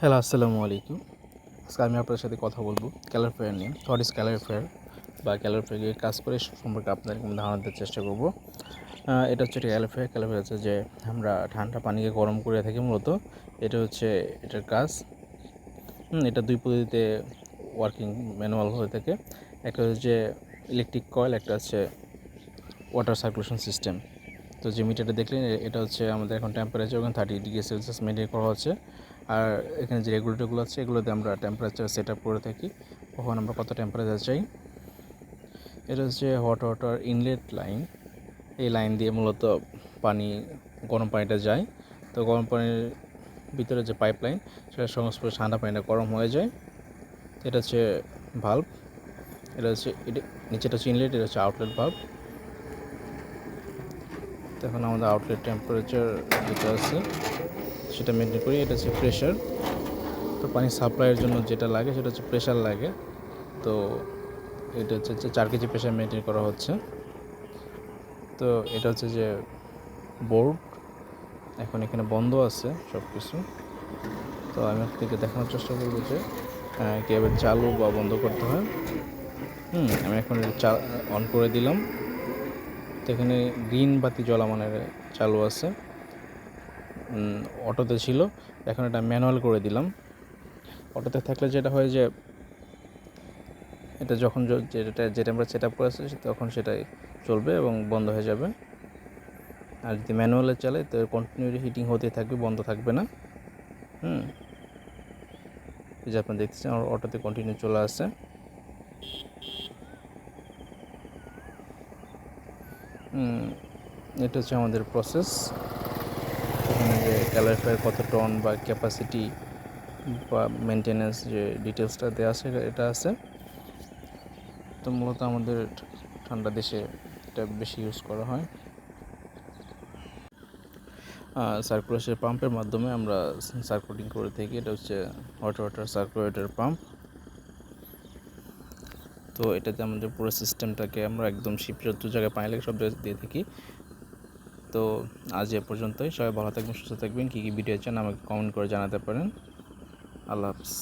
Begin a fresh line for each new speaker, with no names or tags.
Hello আসসালামু আলাইকুম আজকে আমি আপনার সাথে কথা বলব ক্যালারফেয়ার নিয়ে। হোয়াট ইজ ক্যালারফেয়ার বা ক্যালারফেয়ার কাজ করে সম্পর্কে আপনাদের ধারণা দেওয়ার চেষ্টা করব। এটা হচ্ছে ক্যালারফেয়ার ক্যালারফেয়ার হচ্ছে যে আমরা ঠান্ডা পানিকে গরম করে থাকি মূলত। এটা হচ্ছে এটার কাজ। এটা দুই পদ্ধতিতে ওয়ার্কিং ম্যানুয়াল হয়ে থাকে। একটা হচ্ছে ইলেকট্রিক কয়েল একটা হচ্ছে ওয়াটার সার্কুলেশন সিস্টেম তো যে মিটারটা দেখলেন এটা হচ্ছে আমাদের এখন টেম্পারেচার ওখানে থার্টি ডিগ্রি সেলসিয়াস মেনটেন করা হচ্ছে। আর এখানে যে রেগুলেটরগুলো আছে, এগুলোতে আমরা টেম্পারেচার সেট আপ করে থাকি। কখন আমরা কত টেম্পারেচার চাই? এটা হচ্ছে হট ওয়াটার ইনলেট লাইন এই লাইন দিয়ে মূলত পানি, গরম পানিটা যায়। তো গরম পানির ভিতরে যে পাইপ লাইন সেটা সংস্পর্শে ঠান্ডা পানিটা গরম হয়ে যায়। এটা হচ্ছে ভাল্ব এটা হচ্ছে, এটা নিচেটা হচ্ছে ইনলেট এটা হচ্ছে আউটলেট ভাল্ব তো এখন আমাদের আউটলেট টেম্পারেচার যেটা আছে সেটা মেনটেন করি, এটা হচ্ছে প্রেশার তো পানি সাপ্লাইয়ের জন্য যেটা লাগে সেটা হচ্ছে প্রেশার লাগে। তো এটা হচ্ছে যে চার কেজি প্রেশার মেনটেন করা হচ্ছে। তো এটা হচ্ছে যে বোর্ড এখন এখানে বন্ধ আছে সব কিছু তো আমি আপনাকে দেখানোর চেষ্টা করব যে কীভাবে চালু বা বন্ধ করতে হয়। হুম, আমি এখন চা অন করে দিলাম। তো এখানে গ্রিন বাতি জ্বলা মানে চালু আছে। অটোতে ছিল, এখন এটা ম্যানুয়াল করে দিলাম। অটোতে থাকলে যেটা হয় যে, এটা যখন যেটা যেটা আমরা সেট আপ করেছি তখন সেটাই চলবে এবং বন্ধ হয়ে যাবে। আর যদি ম্যানুয়ালে চালাই তো কন্টিনিউ হিটিং হতেই থাকবে, বন্ধ থাকবে না। হুম। এই যে আপনি দেখতেছেন আমার অটোতে কন্টিনিউ চলে আসছে। এটা হচ্ছে আমাদের প্রসেস ক্যালারিফায়ার কত টন বা ক্যাপাসিটি বা মেনটেনেন্স যে ডিটেলসটা দেওয়া আছে, এটা আছে। তো মূলত আমাদের ঠান্ডা দেশে এটা বেশি ইউজ করা হয়। সার্কুলেশন পাম্পের মাধ্যমে আমরা সার্কুলেটিং করে থাকি। এটা হচ্ছে হট ওয়াটার সার্কুলেটর পাম্প তো এটাতে আমাদের পুরো সিস্টেমটাকে আমরা একদম শিপ যত জায়গায় পানি লাগে সব জায়গায় দিয়ে থাকি। তো আজ এ পর্যন্তই। সবাই ভালো থাকবেন, সুস্থ থাকবেন। কী কী ভিডিও চান আমাকে কমেন্ট করে জানাতে পারেন। আল্লাহ হাফিজ।